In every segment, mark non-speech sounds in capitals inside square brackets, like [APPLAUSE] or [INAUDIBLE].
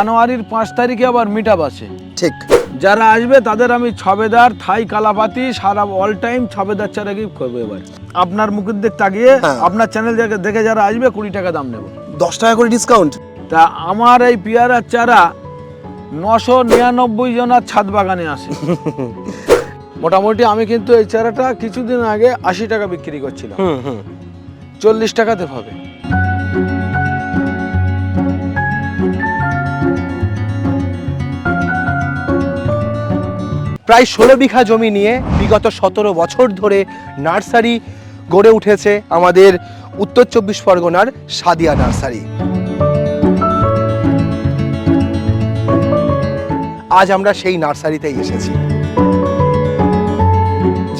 জানুয়ারির পাঁচ তারিখে আবার মিট আছে। ঠিক। যারা আসবে তাদের আমি ছবেদার থাই কালাপাতি সারা অল টাইম ছবেদার চারা গিফট করব এবার। আপনার মুখের দিক তাকিয়ে হ্যাঁ। আপনার চ্যানেল দেখে যারা আসবে কুড়ি টাকা দাম নেব। দশ টাকা করে ডিসকাউন্ট তা আমার এই পেয়ারার চারা নশো নিরানব্বই জনার ছাদ বাগানে আসে [LAUGHS] মোটামুটি আমি কিন্তু এই চারাটা কিছুদিন আগে আশি টাকা বিক্রি করছিলাম। চল্লিশ টাকাতে পাবে প্রায় ষোলো বিঘা জমি নিয়ে বিগত সতেরো বছর ধরে নার্সারি গড়ে উঠেছে আমাদের উত্তর চব্বিশ পরগনার সাদিয়া নার্সারি। আজ আমরা সেই নার্সারিতেই এসেছি।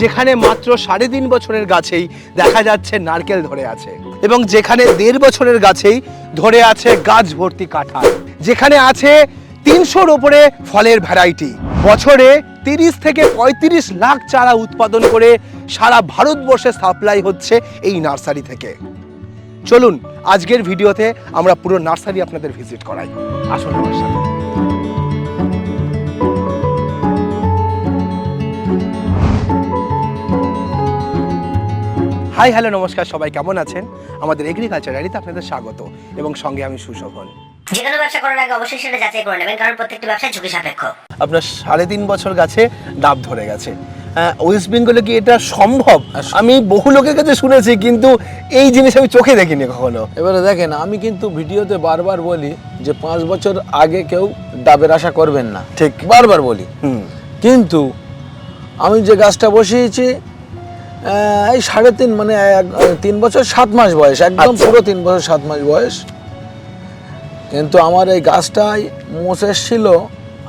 যেখানে মাত্র সাড়ে তিন বছরের গাছেই দেখা যাচ্ছে নারকেল ধরে আছে এবং যেখানে দেড় বছরের গাছেই ধরে আছে গাছ ভর্তি কাঁঠাল। যেখানে আছে তিনশোর ওপরে ফলের ভ্যারাইটি। বছরে তিরিশ থেকে পঁয়ত্রিশ লাখ চারা উৎপাদন করে সারা ভারতবর্ষে সাপ্লাই হচ্ছে এই নার্সারি থেকে। চলুন, আজকের ভিডিওতে আমরা পুরো নার্সারি আপনাদের ভিজিট করাই। আসুন আমার সাথে। হাই, হ্যালো, নমস্কার, সবাই কেমন আছেন? আমাদের এগ্রিকালচার আপনাদের স্বাগত এবং সঙ্গে আমি সুশোভন। যে কোনো ব্যবসা করার আগে অবশ্যই সেটা যাচাই করে নেবেন কারণ প্রত্যেকটি ব্যবসায় ঝুঁকি সাপেক্ষ। আপনার সাড়ে তিন বছর গাছে ডাব ধরে গেছে। ওয়েস্ট বেঙ্গলে কি এটা সম্ভব? আমি বহু লোকের কাছে শুনেছি কিন্তু এই জিনিস আমি চোখে দেখিনি কখনো। এবারে দেখেন আমি কিন্তু ভিডিওতে বারবার বলি যে পাঁচ বছর আগে কেউ ডাবের আশা করবেন না। ঠিক। বারবার বলি। হুম। কিন্তু আমি যে গাছটা বসিয়েছি এই সাড়ে তিন মানে এক- তিন বছর সাত মাস বয়স একদম আচ্ছা। পুরো তিন বছর সাত মাস বয়স। কিন্তু আমার এই গাছটাই মোষ এসছিল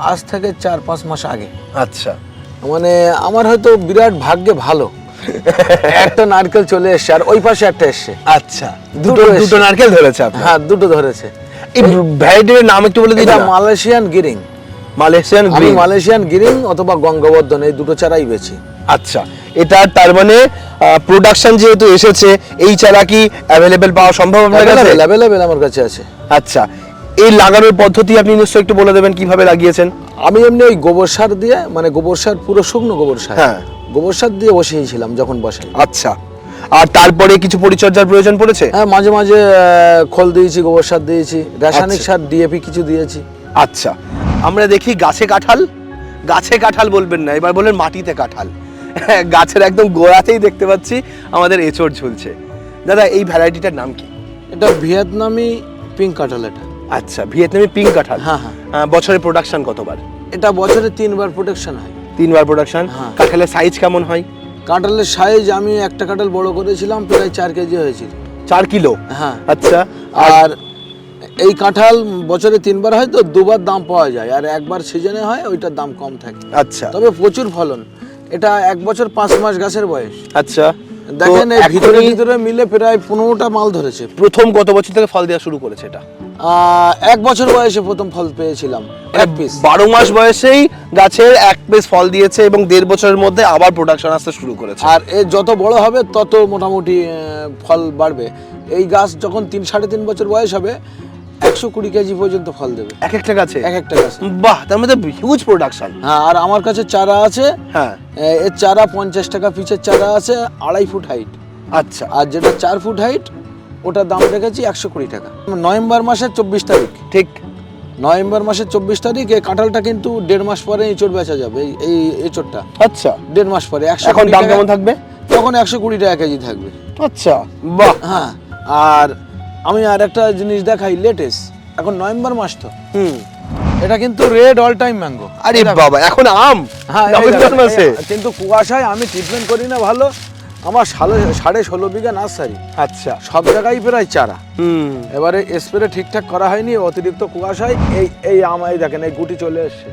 আজ থেকে চার পাঁচ মাস আগে। আচ্ছা। মানে আমার হয়তো বিরাট ভাগ্যে ভালো। একটা নারকেল চলে এসছে আর ওই পাশে একটা এসছে। আচ্ছা। দুটো দুটো নারকেল ধরেছে হ্যাঁ দুটো ধরেছে। এই ভ্যারাইটির নাম একটু বলে দিন মালয়েশিয়ান গিরিং। মালয়েশিয়ান আমি মালয়েশিয়ান গিরিং অথবা গঙ্গবর্ধন এই দুটো চারাই বেছি আচ্ছা। এটা তার মানে প্রোডাকশন যেহেতু এসেছে এই চারা কি অ্যাভেলেবেল পাওয়া সম্ভব আপনার কাছে? অ্যাভেলেবেল অ্যাভেলেবেল আমার কাছে আছে। আচ্ছা। এই লাগানোর পদ্ধতি আপনি নিশ্চয়ই একটু বলে দেবেন কীভাবে লাগিয়েছেন? আমি এমনি ওই গোবর সার দিয়ে মানে গোবর সার পুরো শুকনো গোবর সার। হ্যাঁ। গোবর সার দিয়ে বসিয়েছিলাম যখন বসাই আচ্ছা। আর তারপরে কিছু পরিচর্যার প্রয়োজন পড়েছে? হ্যাঁ মাঝে মাঝে খোল দিয়েছি গোবর সার দিয়েছি রাসায়নিক আচ্ছা। সার ডিএপি কিছু দিয়েছি। আচ্ছা। আমরা দেখি গাছে কাঁঠাল? গাছে কাঁঠাল বলবেন না এবার বললেন মাটিতে কাঁঠাল। গাছের একদম গোড়াতেই দেখতে পাচ্ছি আমাদের এঁচড় ঝুলছে। দাদা এই ভ্যারাইটিটার নাম কি? এটা ভিয়েতনামি পিঙ্ক কাঁঠাল এটা। আচ্ছা ভিয়েতনামি পিঙ্ক কাঁঠাল। হ্যাঁ, হ্যাঁ। বছরে প্রোডাকশন কতবার? এটা বছরে তিনবার প্রোডাকশন হয়। তিনবার প্রোডাকশন হ্যাঁ। কাঁঠালের সাইজ কেমন হয়? কাঁঠালের সাইজ আমি একটা কাঁঠাল বড় করেছিলাম প্রায় চার কেজি হয়েছিল। চার কিলো? হ্যাঁ। আচ্ছা আর এই কাঁঠাল বছরে তিনবার হয় তো দুবার দাম পাওয়া যায়। আর একবার সিজনে হয় ওইটার দাম কম থাকে। আচ্ছা। তবে প্রচুর ফলন। এটা এক বছর পাঁচ মাস গাছের বয়স। আচ্ছা দেখেন ভিতরে ভিতরে মিলে প্রায় পনেরোটা মাল ধরেছে। প্রথম কত বছর থেকে ফল দেওয়া শুরু করেছে এটা? এক বছর বয়সে প্রথম ফল পেয়েছিলাম এক পিস বারো মাস বয়সেই গাছের এক পিস ফল দিয়েছে এবং দেড় বছরের মধ্যে আবার প্রোডাকশন আসতে শুরু করেছে। আর এ যত বড় হবে তত মোটামুটি ফল বাড়বে। এই গাছ যখন তিন সাড়ে তিন বছর বয়স হবে একশো কুড়ি কেজি পর্যন্ত ফল দেবে। এক একটা গাছে? এক একটা গাছে। বাহ তার মধ্যে হিউজ প্রোডাকশন হ্যাঁ আর আমার কাছে চারা আছে। হ্যাঁ। এর চারা পঞ্চাশ টাকা পিচের চারা আছে আড়াই ফুট হাইট আচ্ছা। আর যেটা চার ফুট হাইট ওটার দাম রেখেছি একশো কুড়ি টাকা। নভেম্বর মাসের চব্বিশ তারিখ। ঠিক। নভেম্বর মাসের চব্বিশ তারিখ এই কাঁঠালটা কিন্তু দেড় মাস পরে এঁচড় বেচা যাবে এই- এঁচড়টা। আচ্ছা। দেড় মাস পরে একশো এখন দাম কেমন থাকবে? তখন একশো কুড়ি টাকা কেজি থাকবে। আচ্ছা বাহ। হ্যাঁ আর আমি আর একটা জিনিস দেখাই লেটেস্ট এখন নভেম্বর মাস তো। হুম। এটা কিন্তু রেড অল টাইম ম্যাঙ্গো। আরে বাবা এখন আম? হ্যাঁ নভেম্বর মাসে কিন্তু কুয়াশায় আমি ট্রিটমেন্ট করি না ভালো। আমার সাড়ে সাড়ে ষোলো বিঘা নার্সারি। আচ্ছা। সব জায়গায় প্রায় চারা। হুম। এবারে স্প্রে ঠিকঠাক করা হয়নি অতিরিক্ত কুয়াশায় এই এই আমাই এই দেখেন এই গুটি চলে এসছে।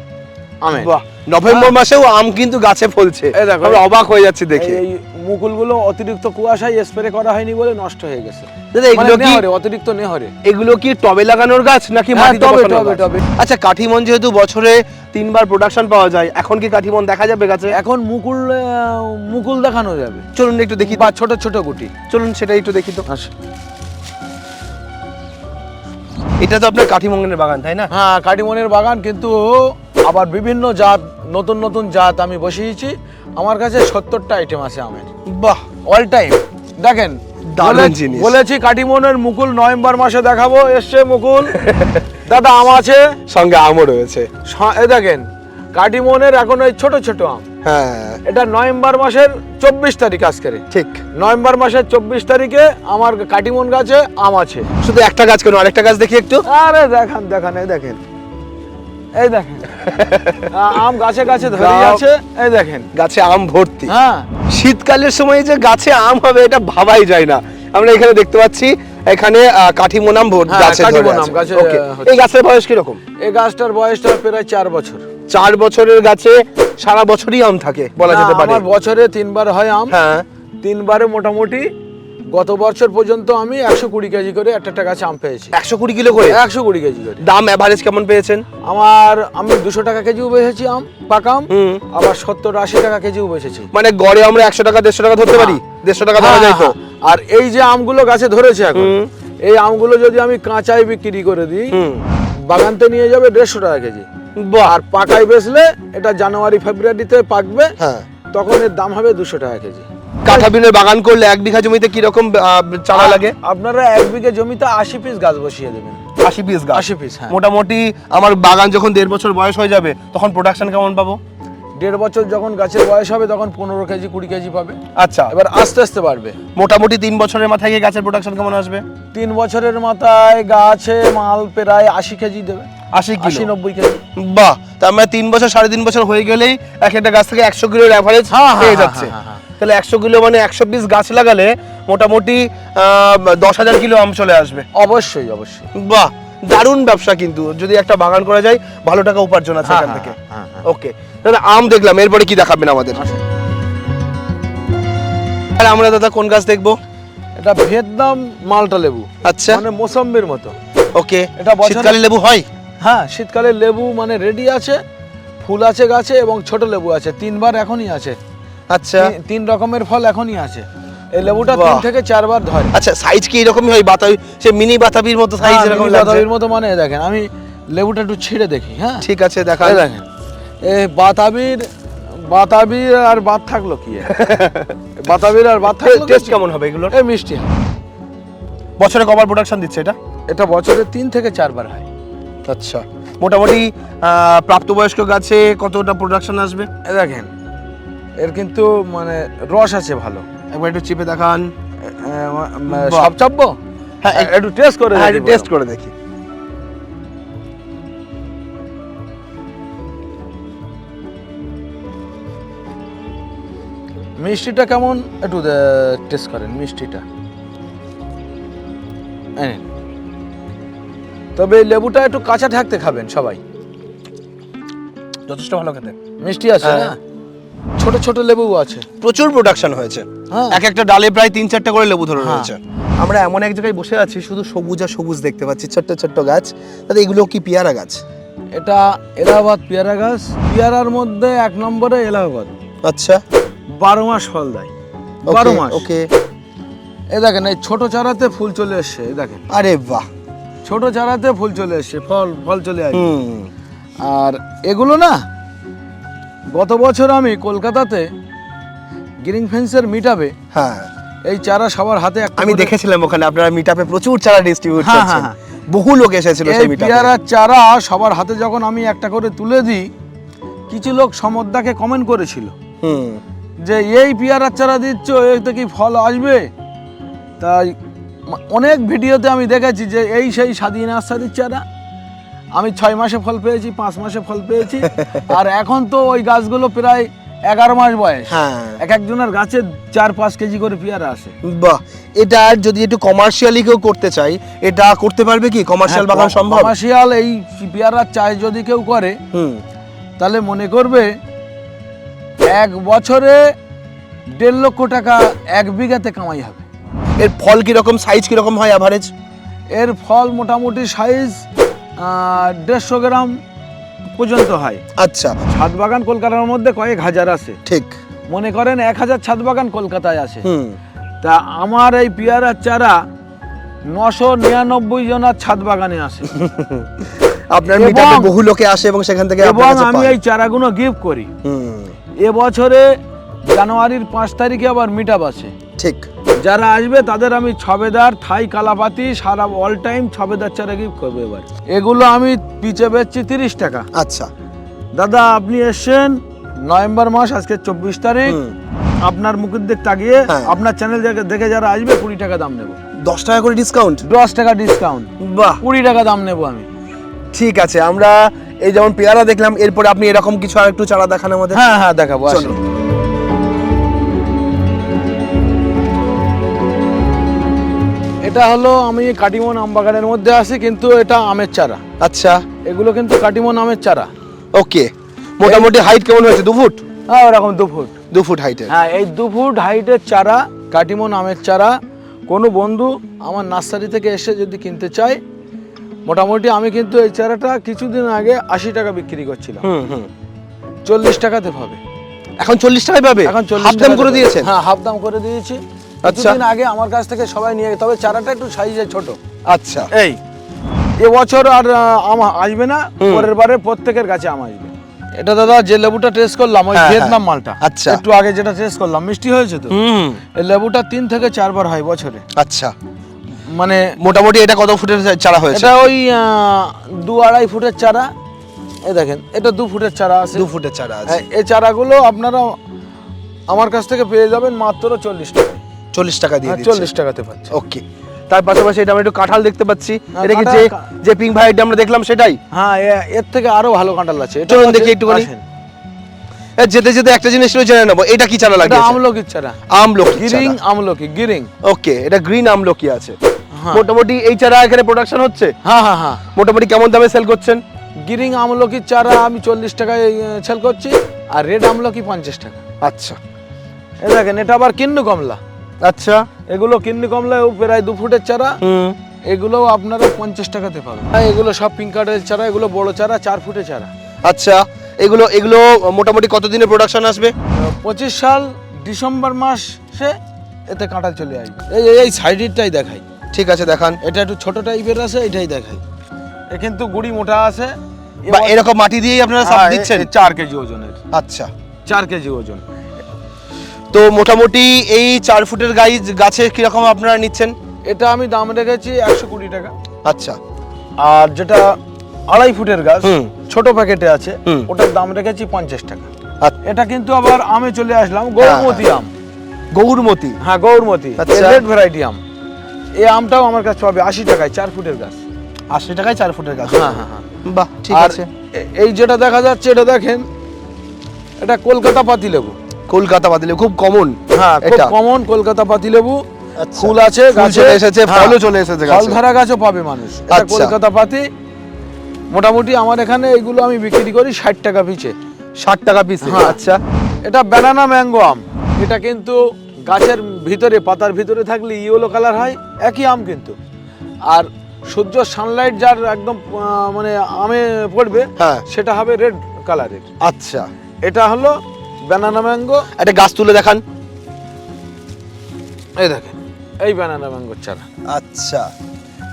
আমে নভেম্বর মাসেও আম কিন্তু গাছে ফলছে। এই দেখো। আমরা অবাক হয়ে যাচ্ছে দেখে। এই মুকুলগুলো অতিরিক্ত কুয়াশায় স্প্রে করা হয়নি বলে নষ্ট হয়ে গেছে। দাদা এগুলো মানে কি নেহরে, অতিরিক্ত নেহরে। এগুলো কি টবে লাগানোর গাছ নাকি হ্যাঁ, মাটিতে টবে, টবে, টবে। আচ্ছা কাঠিমন যেহেতু বছরে তিনবার প্রোডাকশন পাওয়া যায় এখন কি কাঠিমন দেখা যাবে গাছে? এখন মুকুল মুকুল দেখানো যাবে। চলুন একটু দেখি। বা ছোট ছোট গুটি। চলুন সেটা একটু দেখি তো। আচ্ছা। এটা তো আপনার কাঠিমঙ্গনের বাগান তাই না? হ্যাঁ কাঠিমনের বাগান কিন্তু আবার বিভিন্ন জাত নতুন নতুন জাত আমি বসিয়েছি। আমার কাছে সত্তরটা আইটেম আছে আমের। বাহ অল টাইম দেখেন দারুণ জিনিস। বলেছি কাটিমনের মুকুল নভেম্বর মাসে দেখাবো এসছে মুকুল। [LAUGHS] দাদা আম আছে? সঙ্গে আমও রয়েছে। এ দেখেন কাটিমনের এখন ওই ছোট ছোট আম। হ্যাঁ। এটা নভেম্বর মাসের চব্বিশ তারিখ আজকের। ঠিক। নভেম্বর মাসের চব্বিশ তারিখে আমার কাটিমন গাছে আম আছে। শুধু একটা গাছ কেন? আরেকটা গাছ দেখি একটু। আরে দেখান দেখান এই দেখেন। এই দেখেন। আম গাছে গাছে ধরে আছে এই দেখেন। গাছে আম ভর্তি। হ্যাঁ। শীতকালের সময় যে গাছে আম হবে এটা ভাবাই যায় না। আমরা এখানে দেখতে পাচ্ছি এখানে আহ, কাঠিমোনাম ভোট হ্যাঁ, গাছে। এই গাছের বয়স কীরকম? এই গাছটার বয়সটা প্রায় চার বছর। চার বছরের গাছে সারা বছরই আম থাকে বলা যেতে পারে। বছরে তিনবার হয় আম। হ্যাঁ। তিনবারে মোটামুটি গত বছর পর্যন্ত আমি একশো কুড়ি কেজি করে একটা টাকা আম পেয়েছি। একশো কুড়ি কিলো করে? একশো কুড়ি কেজি করে। দাম অ্যাভারেজ কেমন পেয়েছেন? আমার আমি দুশো টাকা কেজিও বেচেছি আম পাকা আম আবার সত্তর আশি টাকা কেজিও বেচেছি। মানে গড়ে আমরা একশো টাকা দেড়শো টাকা ধরতে পারি? দেড়শো টাকা ধরা হ্যাঁ, যায় তো? হ্যাঁ, হ্যাঁ। আর এই যে আমগুলো গাছে ধরেছে এখন এই আমগুলো যদি আমি কাঁচায় বিক্রি করে দিই বাগানতে নিয়ে যাবে দেড়শো টাকা কেজি। আর পাকায় বেচলে এটা জানুয়ারি ফেব্রুয়ারিতে পাকবে হ্যাঁ। তখন এর দাম হবে দুশো টাকা কেজি। কাঠাবিনের বাগান করলে এক বিঘা জমিতে কীরকম চারা লাগে? আপনারা এক বিঘে জমিতে আশি পিস গাছ বসিয়ে দেবেন। আশি পিস গাছ? আশি পিস হ্যাঁ। মোটামুটি আমার বাগান যখন দেড় বছর বয়স হয়ে যাবে তখন প্রোডাকশন কেমন পাবো? দেড় বছর যখন গাছের বয়স হবে তখন পনেরো কেজি কুড়ি কেজি পাবে। আচ্ছা। এবার আস্তে আস্তে বাড়বে। মোটামুটি তিন বছরের মাথায় গিয়ে গাছের প্রোডাকশন কেমন আসবে? তিন বছরের মাথায় গাছে মাল প্রায় আশি কেজি দেবে। আশি আশি নব্বই কেজি। বাহ! তার মানে তিন বছর সাড়ে তিন বছর হয়ে গেলেই এক একটা গাছ থেকে একশো কিলোর অ্যাভারেজ হ্যাঁ, হ্যাঁ, পেয়ে হ্যাঁ, যাচ্ছে হ্যাঁ, হ্যাঁ। তাহলে একশো কিলো মানে একশো পিস গাছ লাগালে মোটামুটি দশ হাজার কিলো আম চলে আসবে। অবশ্যই অবশ্যই। বাহ দারুণ ব্যবসা কিন্তু। যদি একটা বাগান করা যায় ভালো টাকা উপার্জন আছে হ্যাঁ, এখান হ্যাঁ, থেকে। হ্যাঁ, হ্যাঁ। ওকে দাদা আম দেখলাম এরপরে কি দেখাবেন আমাদের? আর আমরা দাদা কোন গাছ দেখব? এটা ভিয়েতনাম মালটা লেবু। আচ্ছা। মানে মোসাম্বির মতো। ওকে এটা শীতকালে লেবু হয়? হ্যাঁ শীতকালে লেবু মানে রেডি আছে ফুল আছে গাছে এবং ছোট লেবু আছে তিনবার এখনই আছে। আচ্ছা। তিন- রকমের ফল এখনই আছে। এই লেবুটা তিন থেকে চারবার ধরে। আচ্ছা সাইজ কি এরকমই হয়? বাতাবি সে মিনি বাতাবির মতো সাইজ হ্যাঁ, এরকম বাতাবির মতো মানে দেখেন আমি লেবুটা একটু ছিঁড়ে দেখি হ্যাঁ? ঠিক আছে দেখা। দেখেন এই বাতাবির বাতাবির আর বাদ থাকল কি? বাতাবির আর বাদ থাকল টেস্ট কেমন হবে এগুলোর এই মিষ্টি বছরে কবার প্রোডাকশন দিচ্ছে এটা? এটা বছরে তিন থেকে চারবার হয়। আচ্ছা। মোটামুটি প্রাপ্তবয়স্ক গাছে কতটা প্রোডাকশন আসবে? দেখেন এর কিন্তু মানে রস আছে ভালো। একবার একটু চিপে দেখান। সব চাপবো? হ্যাঁ, একটু টেস্ট করে হ্যাঁ একটু টেস্ট করে দেখি। মিষ্টিটা কেমন? একটু টেস্ট করেন মিষ্টিটা। তবে লেবুটা একটু কাঁচা থাকতে খাবেন সবাই। যথেষ্ট ভালো খেতে। মিষ্টি আছে হ্যাঁ। না? ছোট ছোট লেবু আছে। প্রচুর প্রোডাকশন হয়েছে। হ্যাঁ। এক একটা ডালে প্রায় তিন চারটে করে লেবু ধরে হ্যাঁ। রয়েছে। আমরা এমন এক জায়গায় বসে আছি শুধু সবুজ আর সবুজ দেখতে পাচ্ছি ছোট্ট ছোট্ট গাছ। তাহলে এগুলো কি পেয়ারা গাছ? এটা এলাহাবাদ পেয়ারা গাছ। পেয়ারার মধ্যে এক নম্বরে এলাহাবাদ। আচ্ছা। বারো মাস ফল দেয়। বারো মাস। ওকে। এই দেখেন এই ছোট চারাতে ফুল চলে এসছে এই দেখেন। আরে বাহ। ছোট চারাতে ফুল চলে এসছে ফল ফল চলে আসছে। হুম। আর এগুলো না গত বছর আমি কলকাতাতে গ্রিন ফেন্সের মিটাবে হ্যাঁ। এই চারা সবার হাতে আমি দেখেছিলাম ওখানে আপনারা মিটাপে প্রচুর চারা ডিস্ট্রিবিউট হ্যাঁ, করছেন। হ্যাঁ, বহু লোক এসেছিল সেই মিটআপে পেয়ারার চারা সবার হাতে যখন আমি একটা করে তুলে দিই কিছু লোক সমদ্দাকে কমেন্ট করেছিল। হুম। যে এই পেয়ারার চারা দিচ্ছ এতে কি ফল আসবে? তাই অনেক ভিডিওতে আমি দেখেছি যে এই সেই স্বাধীন নার্সারির চারা। আমি ছয় মাসে ফল পেয়েছি পাঁচ মাসে ফল পেয়েছি। আর এখন তো ওই গাছগুলো প্রায় এগারো মাস বয়স। হ্যাঁ। এক একজনের গাছে চার পাঁচ কেজি করে পেয়ারা আসে। বাহ এটা যদি একটু কমার্শিয়ালি কেউ করতে চাই এটা করতে পারবে কি? কমার্শিয়াল হ্যাঁ, বাগান সম্ভব? কমার্শিয়াল এই পেয়ারার চাষ যদি কেউ করে হুম। তাহলে মনে করবে এক বছরে দেড় লক্ষ টাকা এক বিঘাতে কামাই হবে। এর ফল কীরকম সাইজ কীরকম হয় অ্যাভারেজ এর ফল মোটামুটি সাইজ দেড়শো গ্রাম পর্যন্ত হয়। আচ্ছা। ছাদ বাগান কলকাতার মধ্যে কয়েক হাজার আছে। ঠিক। মনে করেন এক হাজার ছাদ বাগান কলকাতায় আছে। তা আমার এই পেয়ারার চারা নশো নিরানব্বই জনের ছাদ বাগানে আসে [LAUGHS] আপনার এবং- বহু লোকে আসে এবং সেখান থেকে এবং আমি এই চারাগুলো গিফট করি। এবছরে জানুয়ারির পাঁচ তারিখে আবার মিট আছে। ঠিক। যারা আসবে তাদের আমি ছবেদার থাই কালাপাতি সারা অল টাইম ছবেদার চারা গিফট করব এবার। এগুলো আমি পিচে বেচছি তিরিশ টাকা। আচ্ছা। দাদা আপনি এসছেন নভেম্বর মাস আজকে চব্বিশ তারিখ। আপনার মুখের দিক তাকিয়ে হ্যাঁ। আপনার চ্যানেল দেখে যারা আসবে কুড়ি টাকা দাম নেব। দশ টাকা করে ডিসকাউন্ট দশ টাকা ডিসকাউন্ট বাহ। কুড়ি টাকা দাম নেব আমি। ঠিক আছে আমরা এই যেমন পেয়ারা দেখলাম এরপরে আপনি এরকম কিছু আর একটু চারা দেখান আমাদের। হ্যাঁ হ্যাঁ দেখাবো আসুন। এটা হলো আমি কাটিমন আম বাগানের মধ্যে আছি কিন্তু এটা আমের চারা। আচ্ছা। এগুলো কিন্তু কাটিমন আমের চারা। ওকে। মোটামুটি হাইট কেমন হয়েছে? দু ফুট? হ্যাঁ ওরকম দু ফুট। দু ফুট হাইটের হ্যাঁ এই দু ফুট হাইটের চারা কাটিমন আমের চারা কোনো বন্ধু আমার নার্সারি থেকে এসে যদি কিনতে চায় মোটামুটি আমি কিন্তু এই চারাটা কিছুদিন আগে আশি টাকা বিক্রি করছিলাম। হুম হুম। চল্লিশ টাকাতে পাবে। এখন চল্লিশ টাকায় পাবে? এখন চল্লিশ দাম করে দিয়েছে হ্যাঁ হাফ দাম করে দিয়েছি। কিছুদিন আগে আমার কাছ থেকে সবাই নিয়ে তবে চারাটা একটু সাইজে ছোট। আচ্ছা। এই এবছর আর আম আসবে না পরের বারে প্রত্যেকের কাছে আম আসবে। এটা দাদা যে লেবুটা টেস্ট করলাম ওই হ্যাঁ, ভিয়েতনাম হ্যাঁ। মালটা। আচ্ছা। একটু আগে যেটা টেস্ট করলাম মিষ্টি হয়েছে তো? এই লেবুটা তিন থেকে চারবার হয় বছরে। আচ্ছা। মানে মোটামুটি এটা কত ফুটের চারা হয়েছে? এটা ওই দু আড়াই ফুটের চারা। এই দেখেন এটা দু ফুটের চারা আছে। দু ফুটের চারা আছে। হ্যাঁ, এই চারাগুলো আপনারা আমার কাছ থেকে পেয়ে যাবেন মাত্র চল্লিশ টাকা। চল্লিশ টাকা দিয়ে হ্যাঁ, চল্লিশ টাকাতে পাচ্ছে ওকে তার পাশাপাশি এটা আমরা একটু কাঁঠাল দেখতে পাচ্ছি। এটা কি যে যে পিঙ্ক ভাইটা আমরা দেখলাম সেটাই? হ্যাঁ এর থেকে আরও ভালো কাঁঠাল আছে। চলুন দেখি একটুখানি। যেতে যেতে একটা জিনিস একটু জেনে নেব। এটা কি চারা লাগিয়েছে আমলকির চারা। আমলকি গিরিং আমলকি গিরিং ওকে এটা গ্রিন আমলকি আছে। হ্যাঁ। মোটামুটি এই চারা এখানে প্রোডাকশন হচ্ছে? হ্যাঁ হ্যাঁ হ্যাঁ। মোটামুটি কেমন দামে সেল করছেন? গিরিং আমলকির চারা আমি চল্লিশ টাকায় সেল করছি আর রেড আমলকি পঞ্চাশ টাকা। আচ্ছা। এ দেখেন এটা আবার কিন্নু কমলা। আচ্ছা। এগুলো কিন্নু কমলা ও প্রায় দু ফুটের চারা। এগুলো আপনারা পঞ্চাশ টাকাতে পাবেন। হ্যাঁ এগুলো সব পিঙ্ক কার্ডের চারা এগুলো বড় চারা চার ফুটের চারা। আচ্ছা এগুলো এগুলো মোটামুটি কতদিনের প্রোডাকশন আসবে? পঁচিশ সাল ডিসেম্বর মাসে এতে কাঁটা চলে আসবে। এই এই- সাইডেরটাই দেখাই। ঠিক আছে দেখান। এটা একটু ছোট টাইপের আছে এটাই দেখাই। এ কিন্তু গুড়ি মোটা আছে। এরকম মাটি দিয়েই আপনারা হ্যাঁ, দিচ্ছেন? চার কেজি ওজনের। আচ্ছা। চার কেজি ওজন। তো মোটামুটি এই চার ফুটের গাই গাছে কীরকম আপনারা নিচ্ছেন? এটা আমি দাম রেখেছি একশো কুড়ি টাকা। আচ্ছা। আর যেটা আড়াই ফুটের গাছ। ছোট প্যাকেটে আছে ওটার দাম রেখেছি পঞ্চাশ টাকা। আচ্ছা। এটা কিন্তু আবার আমে চলে আসলাম গৌরমতি আম। গৌরমতি? হ্যাঁ গৌরমতি। আচ্ছা। রেড ভ্যারাইটি আম। এই আমটাও আমার কাছে পাবে আশি টাকায় চার ফুটের গাছ। আশি টাকায় চার ফুটের গাছ? হ্যাঁ হ্যাঁ হ্যাঁ। বাহ ঠিক আছে। এই যেটা দেখা যাচ্ছে এটা দেখেন এটা কলকাতা পাতিলেবু। কলকাতা বাদিলে খুব কমন হ্যাঁ খুব কমন কলকাতা পাতিলেবু আচ্ছা। ফুল আছে গাছে এসেছে, হ্যাঁ, ফলও চলে এসেছে ফল। ধরা গাছও পাবে মানুষ এটা আচ্ছা। কলকাতা পাতি মোটামুটি আমার এখানে এগুলো আমি বিক্রি করি ষাট টাকা পিছে ষাট টাকা পিস হ্যাঁ। আচ্ছা এটা ব্যানানা ম্যাঙ্গো আম এটা কিন্তু গাছের ভিতরে পাতার ভিতরে থাকলে ইয়েলো কালার হয় একই আম কিন্তু আর সূর্য সানলাইট যার একদম মানে আমে পড়বে হ্যাঁ। সেটা হবে রেড কালারের আচ্ছা এটা হলো ব্যানানা ম্যাঙ্গো একটা গাছ তুলে দেখান। এই দেখেন এই ব্যানানা ম্যাঙ্গোর চারা। আচ্ছা।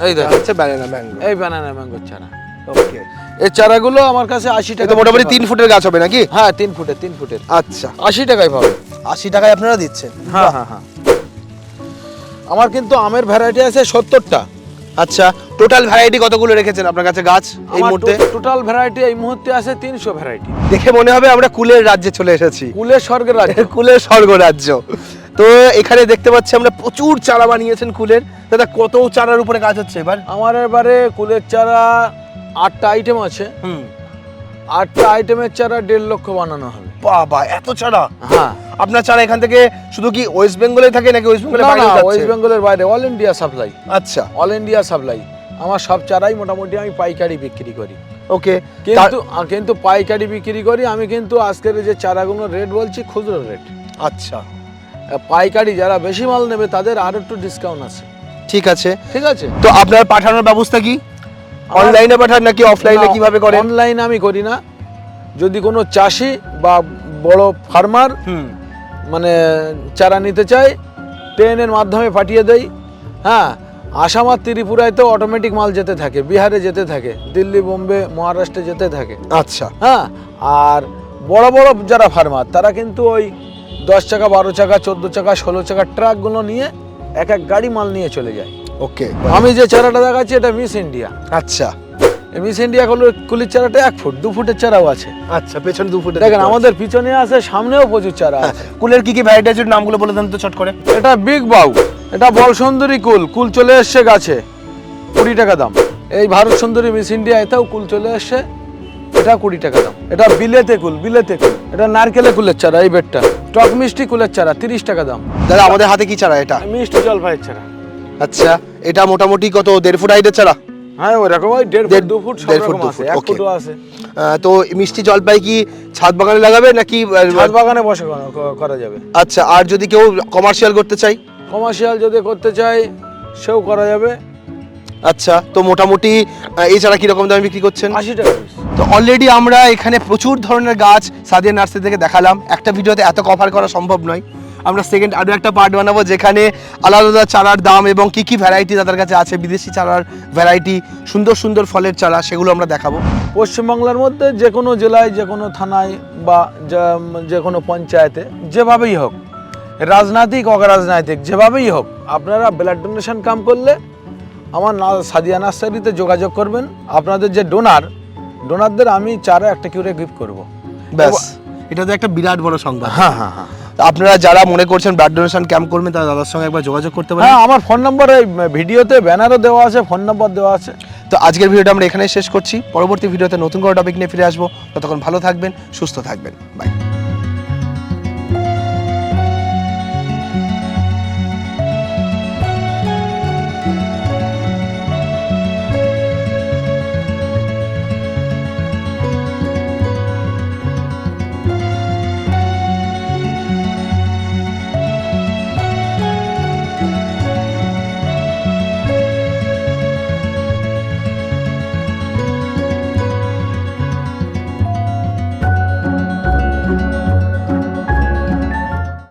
এই দেখেন। হচ্ছে ব্যানানা ম্যাঙ্গো এই ব্যানানা ম্যাঙ্গোর চারা। ওকে এই চারাগুলো আমার কাছে আশি টাকা এটা মোটামুটি তিন ফুটের গাছ হবে নাকি? হ্যাঁ তিন ফুটের তিন ফুটের। আচ্ছা। আশি টাকায় পাবে। আশি টাকায় আপনারা দিচ্ছেন। হ্যাঁ হ্যাঁ হ্যাঁ। আমার কিন্তু আমের ভ্যারাইটি আছে সত্তরটা। আচ্ছা টোটাল ভ্যারাইটি কতগুলো রেখেছেন আপনার কাছে গাছ এই মুহূর্তে? টোটাল ভ্যারাইটি এই মুহূর্তে আছে তিনশো ভ্যারাইটি দেখে মনে হবে আমরা কুলের রাজ্যে চলে এসেছি। কুলের স্বর্গের রাজ্য। [LAUGHS] কুলের স্বর্গ রাজ্য। তো এখানে দেখতে পাচ্ছি আমরা প্রচুর চারা বানিয়েছেন কুলের। দাদা কত চারার উপরে কাজ হচ্ছে এবার? আমার এবারে কুলের চারা আটটা আইটেম আছে। হুম। আটটা আইটেমের চারা দেড় লক্ষ বানানো হবে। বাবা এত চারা হ্যাঁ। আপনার চারা এখান থেকে শুধু কি ওয়েস্ট বেঙ্গলে থাকে নাকি ওয়েস্ট বেঙ্গলে না, বাইরেও যাচ্ছে? ওয়েস্ট বেঙ্গলের বাইরে অল ইন্ডিয়া সাপ্লাই আচ্ছা। অল ইন্ডিয়া সাপ্লাই আমার সব চারাই মোটামুটি আমি পাইকারি বিক্রি করি। ওকে। কিন্তু কিন্তু পাইকারি বিক্রি করি আমি কিন্তু আজকের যে চারাগুলো রেট বলছি খুচরো রেট আচ্ছা। পাইকারি যারা বেশি মাল নেবে তাদের আর একটু ডিসকাউন্ট আছে। ঠিক আছে। ঠিক আছে? তো আপনার পাঠানোর ব্যবস্থা কি? অনলাইনে পাঠান নাকি অফলাইনে কীভাবে করেন? অনলাইন আমি করি না। যদি কোনো চাষি বা বড় ফার্মার মানে চারা নিতে চায় ট্রেনের মাধ্যমে পাঠিয়ে দেই হ্যাঁ আসাম আর ত্রিপুরায় তো অটোমেটিক মাল যেতে থাকে বিহারে যেতে থাকে দিল্লি বোম্বে মহারাষ্ট্রে যেতে থাকে। আচ্ছা। হ্যাঁ আর বড় বড় যারা ফার্মার তারা কিন্তু ওই দশ চাকা বারো চাকা চোদ্দ চাকা ষোলো চাকা ট্রাকগুলো নিয়ে এক এক গাড়ি মাল নিয়ে চলে যায়। ওকে। আমি যে চারাটা দেখাচ্ছি এটা মিস ইন্ডিয়া। আচ্ছা। মিস ইন্ডিয়া কুলির চারাটা এক ফুট দু ফুটের চারাও আছে। আচ্ছা পেছনে দু ফুটে দেখেন আমাদের পিছনে আছে সামনেও প্রচুর চারা আছে। কুলের কি কি ভ্যারাইটি আছে নামগুলো বলে দেন তো চট করে। এটা বিগ বাউ এটা বল সুন্দরী কুল কুল চলে এসছে গাছে কুড়ি টাকা দাম। এই ভারত সুন্দরী মিস ইন্ডিয়া এতেও কুল চলে এসছে এটা কুড়ি টাকা দাম। এটা বিলেতে কুল বিলেতে কুল। এটা নারকেলে কুলের চারা এই বেডটা। টক মিষ্টি কুলের চারা তিরিশ টাকা দাম। দাদা আমাদের হাতে কি চারা এটা? মিষ্টি জলপাইয়ের চারা। আচ্ছা এটা মোটামুটি কত দেড় ফুট হাইটের চারা? হ্যাঁ ওরকম ওই দেড় ফুট দু ফুট দেড় ফুট, দু ফুট. আছে। তো মিষ্টি জলপাই কি ছাদ বাগানে লাগাবে নাকি ছাদ বাগানে বসে করা- যাবে। আচ্ছা আর যদি কেউ কমার্শিয়াল করতে চাই কমার্শিয়াল যদি করতে চাই সেও করা যাবে। আচ্ছা তো মোটামুটি চারা কীরকম দামে বিক্রি করছেন? আশি টাকা তো অলরেডি আমরা এখানে প্রচুর ধরনের গাছ সাদিয়া নার্সারি থেকে দেখালাম। একটা ভিডিওতে এত কভার করা সম্ভব নয়। আমরা সেকেন্ড আরও একটা পার্ট বানাবো যেখানে আলাদা আলাদা চারার দাম এবং কী কী ভ্যারাইটি তাদের কাছে আছে বিদেশি চারার ভ্যারাইটি সুন্দর সুন্দর ফলের চারা সেগুলো আমরা দেখাবো। পশ্চিমবাংলার মধ্যে যে কোনো জেলায় যে কোনো থানায় বা যে কোনো পঞ্চায়েতে যেভাবেই হোক রাজনৈতিক অরাজনৈতিক যেভাবেই হোক আপনারা ব্লাড ডোনেশন কাম করলে আমার না সাদিয়া নার্সারিতে যোগাযোগ করবেন। আপনাদের যে ডোনার ডোনারদের আমি চারা একটা কিউরে গিফট করব। ব্যাস এটা তো একটা বিরাট বড় সংবাদ। হ্যাঁ হ্যাঁ হ্যাঁ। আপনারা যারা মনে করছেন ব্লাড ডোনেশন ক্যাম্প করবেন তারা দাদার সঙ্গে একবার যোগাযোগ করতে পারেন। হ্যাঁ আমার ফোন নাম্বার এই ভিডিওতে ব্যানারও দেওয়া আছে ফোন নাম্বার দেওয়া আছে। তো আজকের ভিডিওটা আমরা এখানেই শেষ করছি। পরবর্তী ভিডিওতে নতুন কোনো টপিক নিয়ে ফিরে আসব। ততক্ষণ ভালো থাকবেন সুস্থ থাকবেন। বাই